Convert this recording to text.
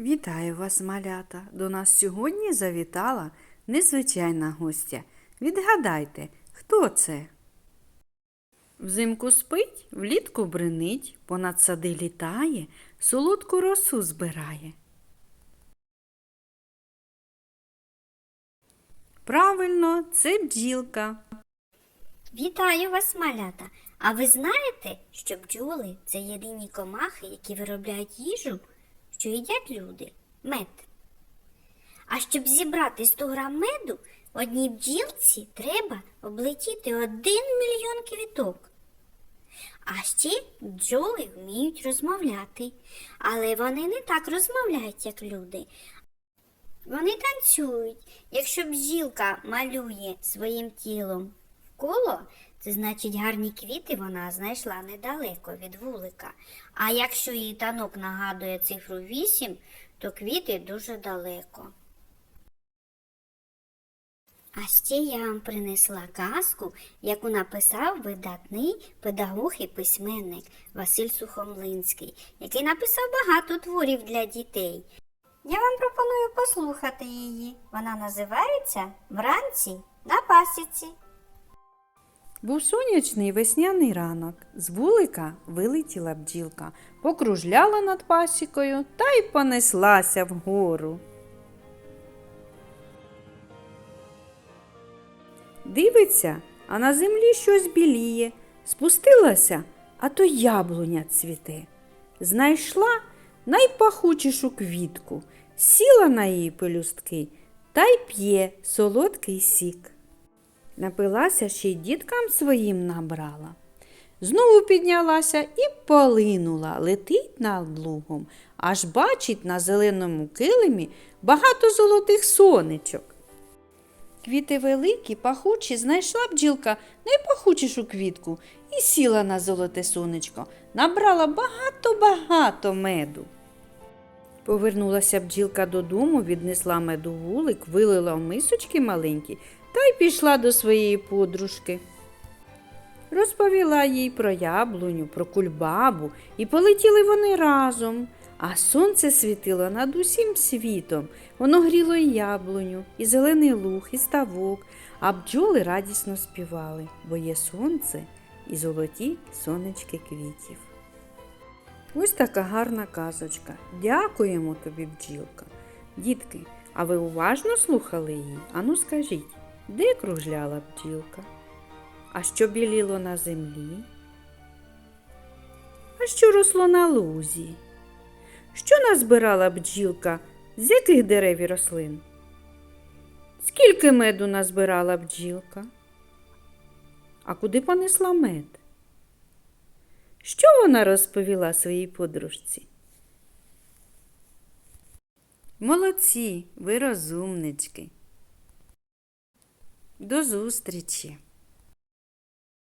Вітаю вас, малята! До нас сьогодні завітала незвичайна гостя. Відгадайте, хто це? Взимку спить, влітку бринить, понад сади літає, солодку росу збирає. Правильно, це бджілка. Вітаю вас, малята! А ви знаєте, що бджоли це єдині комахи, які виробляють їжу, що їдять люди мед. А щоб зібрати 100 грам меду, одній бджілці треба облетіти один мільйон квіток. А ще бджоли вміють розмовляти, але вони не так розмовляють, як люди. Вони танцюють. Якщо бджілка малює своїм тілом коло, це значить гарні квіти вона знайшла недалеко від вулика. А якщо її танок нагадує цифру 8, то квіти дуже далеко. А ще я вам принесла казку, яку написав видатний педагог і письменник Василь Сухомлинський, який написав багато творів для дітей. Я вам пропоную послухати її. Вона називається Вранці на пасіці. Був сонячний весняний ранок. З вулика вилетіла бджілка, покружляла над пасікою та й понеслася вгору. Дивиться, а на землі щось біліє. Спустилася, а то яблуня цвіте. Знайшла найпахучішу квітку, сіла на її пелюстки та й п'є солодкий сік. Напилася ще й діткам своїм набрала. Знову піднялася і полинула, летить над лугом, аж бачить на зеленому килимі багато золотих сонечок. Квіти великі, пахучі, знайшла бджілка найпахучішу квітку і сіла на золоте сонечко, набрала багато-багато меду. Повернулася бджілка додому, віднесла меду вулик, вилила в мисочки маленькі та й пішла до своєї подружки. Розповіла їй про яблуню, про кульбабу, і полетіли вони разом. А сонце світило над усім світом. Воно гріло і яблуню, і зелений луг, і ставок, а бджоли радісно співали, бо є сонце і золоті сонечки квітів. Ось така гарна казочка. Дякуємо тобі, бджілка. Дітки, а ви уважно слухали її? Ану скажіть, де кружляла бджілка? А що біліло на землі? А що росло на лузі? Що назбирала бджілка? З яких дерев і рослин? Скільки меду назбирала бджілка? А куди понесла мед? Що вона розповіла своїй подружці? Молодці, ви розумнички. До зустрічі!